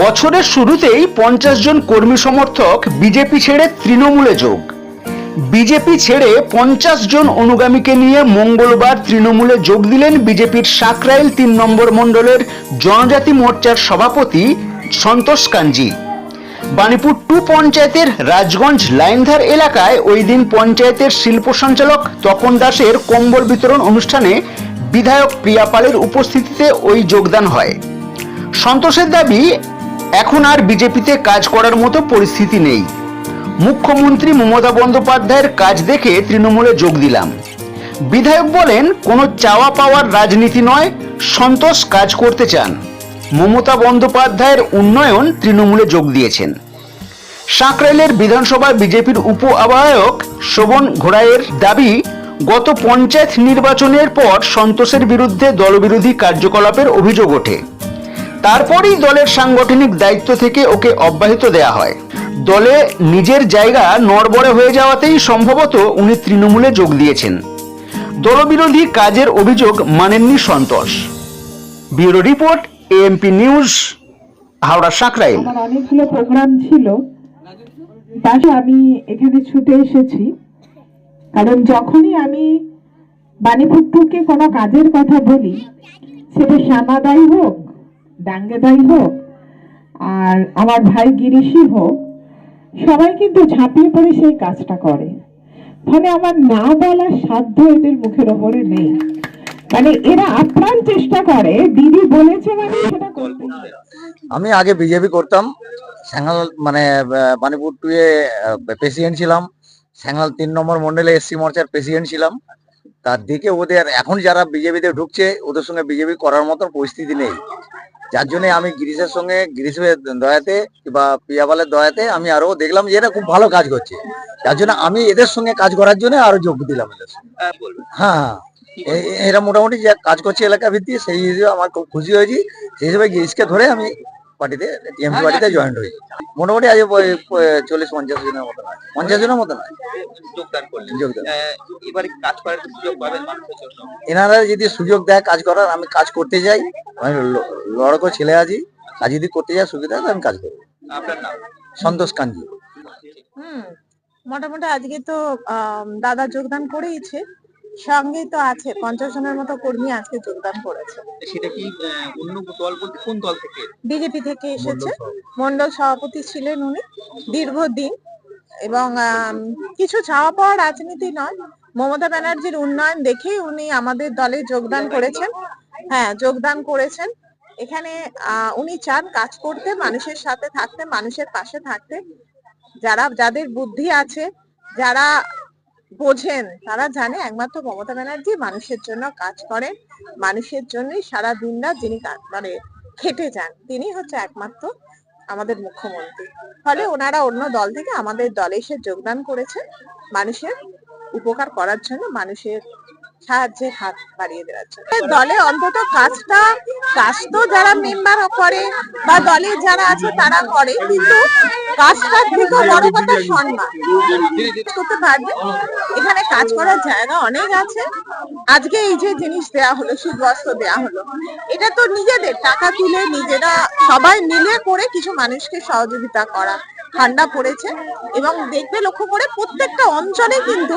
বছরের শুরুতেই পঞ্চাশ জন কর্মী সমর্থক বিজেপি ছেড়ে তৃণমূলে যোগ। বিজেপি ছেড়ে পঞ্চাশ জন অনুগামীকে নিয়ে মঙ্গলবার তৃণমূলে যোগ দিলেন বিজেপির সাকরাইল তিন নম্বর মণ্ডলের জনজাতি মোর্চার সভাপতি সন্তোষ কাঞ্জি। বানিপুর টু পঞ্চায়েতের রাজগঞ্জ লাইনধার এলাকায় ওই দিন পঞ্চায়েতের শিল্প সঞ্চালক তপন দাসের কম্বল বিতরণ অনুষ্ঠানে বিধায়ক প্রিয়া পালের উপস্থিতিতে ওই যোগদান হয়। সন্তোষের দাবি এখন আর বিজেপিতে কাজ করার মতো পরিস্থিতি নেই। মুখ্যমন্ত্রী মমতা বন্দ্যোপাধ্যায়ের কাজ দেখে তৃণমূলে যোগ দিলাম। বিধায়ক বলেন, কোনো চাওয়া পাওয়ার রাজনীতি নয়, সন্তোষ কাজ করতে চান। মমতা বন্দ্যোপাধ্যায়ের উন্নয়ন তৃণমূলে যোগ দিয়েছেন। সাঁকরাইলের বিধানসভা বিজেপির উপ আহ্বায়ক শোভন ঘোড়াইয়ের দাবি, গত পঞ্চায়েত নির্বাচনের পর সন্তোষের বিরুদ্ধে দলবিরোধী কার্যকলাপের অভিযোগ ওঠে। তারপরই দলের সাংগঠনিক দায়িত্ব থেকে ওকে অব্যাহত দেয়া হয়। দলে নিজের জায়গা নড়বড়ে হয়ে যাওয়াতেই সম্ভবত উনি তৃণমূলে যোগ দিয়েছেন। দলবিরোধী কাজের অভিযোগ মানেননি Santosh. Bureau report, AMP news, Howrah Sankrail. অনেকগুলো প্রোগ্রাম ছিল। তাই আমি এখানে ছুটে এসেছি। কারণ যখনই আমি বাণীপুরকে কোনো কাজের কথা বলি, সেটা শ্যামাদাই হোক ডাঙ্গেদাই হোক আর আমার ভাই গিরিশি হোক সবাই কিন্তু ঝাঁপিয়ে পড়ে সেই কাজটা করে। ফলে আমার না বলার সাধ্য এদের মুখের ওপরে নেই। মানে এরা আপ্রাণ চেষ্টা করে দিদি বলেছে মানে সেটা করতে হবে। আমি আগে বিজেপি করতাম স্যাঙ্গাল মানে আহ, বানিপুর টু এ প্রেসিডেন্ট ছিলাম। স্যাঙ্গাল তিন নম্বর মন্ডলে এসসি মোর্চার প্রেসিডেন্ট ছিলাম। তার দিকে ওদের এখন যারা বিজেপিতে ঢুকছে ওদের সঙ্গে বিজেপি করার মতন পরিস্থিতি নেই। যার জন্য আমি গিরিশের সঙ্গে গিরিশের দয়াতে বা পিয়াবালের দয়াতে আমি আরও দেখলাম যে এরা খুব ভালো কাজ করছে। যার জন্য আমি এদের সঙ্গে কাজ করার জন্য আরও যোগ দিলাম এদের সঙ্গে। হ্যাঁ হ্যাঁ এ- এরা মোটামুটি যা কাজ করছে এলাকা ভিত্তিক সেই হিসেবে আমার খুব খুশি হয়েছি। সেই হিসেবে গিরিশকে ধরে আমি পার্টিতে টিএমপি পার্টিতে জয়েন হয়েছি। মোটামুটি আজ চল্লিশ পঞ্চাশ জনের মতন আছে। পঞ্চাশ জনের মতন আছে। যোগদান করলেন। যোগদান। এবারে কাজ করার সুযোগ পাবেন মানুষের জন্য? এনারা যদি সুযোগ দেয় কাজ করার আমি কাজ করতে যাই। আমি লড়কো ছেলে আছি। কাজ যদি করতে যাই সুবিধা হয় আমি কাজ করব। আপনার নাম? সন্তোষ কাঞ্জি। হুম। মোটামুটি আজকে তো দাদা যোগদান করেইছে। সঙ্গেই তো আছে পঞ্চাশ জনের মতো কর্মী আজকে যোগদান করেছে। সেটা কি অন্য দল বলতে কোন দল থেকে? বিজেপি থেকে এসেছে। মন্ডল সভাপতি। ছিলেন উনি দীর্ঘদিন। এবং কিছু চাওয়া পাওয়া রাজনীতি নয়। মমতা ব্যানার্জির উন্নয়ন দেখেই উনি আমাদের দলে যোগদান করেছেন। হ্যাঁ যোগদান করেছেন। এখানে আহ, উনি চান কাজ করতে মানুষের সাথে থাকতে মানুষের পাশে থাকতে। যারা যাদের বুদ্ধি আছে যারা বোঝেন, তারা জানে একমাত্র মমতা ব্যানার্জি মানুষের জন্য কাজ করেন, মানুষের জন্যই সারা দিন রাত যিনি মানে খেটে যান, তিনি হচ্ছে একমাত্র আমাদের মুখ্যমন্ত্রী। ফলে ওনারা অন্য দল থেকে আমাদের দলে এসে যোগদান করেছেন, মানুষের উপকার করার জন্য মানুষের সাহায্যের হাত বাড়িয়ে দেওয়ার জন্য। দলে অন্তত কাজটা কাজ তো যারা মেম্বার করে বা দলে যারা আছে তারা করে, কিন্তু কাজটার থেকে বড় কথা সম্মান। করতে পারবে? এখানে কাজ করার জায়গা অনেক আছে। আজকে এই যে জিনিস দেয়া হলো শীত বস্ত্র দেয়া হলো, এটা তো নিজেদের, টাকা তুলে নিজেরা সবাই মিলে করে কিছু মানুষকে সহযোগিতা করা। ঠান্ডা পড়েছে এবং দেখবে লক্ষ্য করে প্রত্যেকটা অঞ্চলে কিন্তু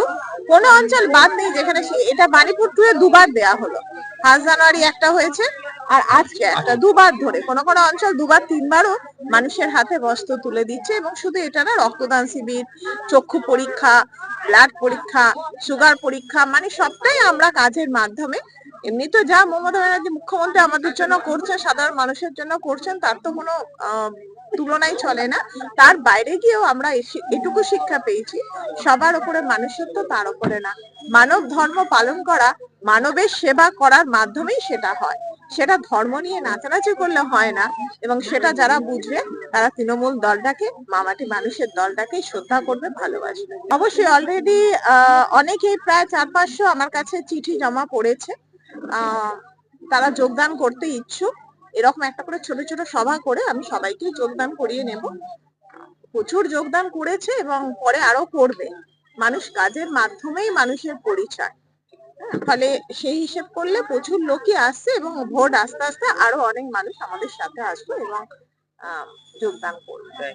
কোনো অঞ্চল বাদ নেই যেখানে এটা বাণীপুর টু এ দুবার দেয়া হলো। ফার্স্ট জানুয়ারি একটা হয়েছে আর আজকে একটা দুবার ধরে। কোন কোন অঞ্চল দুবার, তিনবারও মানুষের হাতে বস্ত্র তুলে দিচ্ছে এবং শুধু এটা না, রক্তদান শিবির, চক্ষু পরীক্ষা ব্লাড পরীক্ষা সুগার পরীক্ষা মানে সবটাই আমরা কাজের মাধ্যমে এমনি তো যা মমতা ব্যানার্জি মুখ্যমন্ত্রী আমাদের জন্য করছে সাধারণ মানুষের জন্য করছেন, তার তো কোনো আহ, তুলনাই চলে না। তার বাইরে গিয়েও আমরা এটুকু শিক্ষা পেয়েছি সবার উপরে মানুষের তো তার উপরে না। মানব ধর্ম পালন করা মানবের সেবা করার মাধ্যমেই সেটা হয়। সেটা ধর্ম নিয়ে নাচানাচি করলে হয় না এবং সেটা যারা বুঝবে তারা তৃণমূল দলটাকে মামাটি মানুষের দলটাকে শ্রদ্ধা করবে ভালোবাসবে। অবশ্যই অলরেডি অনেকেই প্রায় চার পাঁচশো আমার কাছে চিঠি জমা পড়েছে। তারা যোগদান করতে ইচ্ছুক। এরকম একটা করে ছোট ছোট সভা করে আমি সবাইকে যোগদান করিয়ে নেব। প্রচুর যোগদান করেছে এবং পরে আরও করবে। মানুষ কাজের মাধ্যমেই মানুষের পরিচয়। হ্যাঁ, ফলে সেই হিসেব করলে প্রচুর লোকই আসছে এবং ভোট আস্তে আস্তে আরও অনেক মানুষ আমাদের সাথে আসবে এবং যোগদান করবে.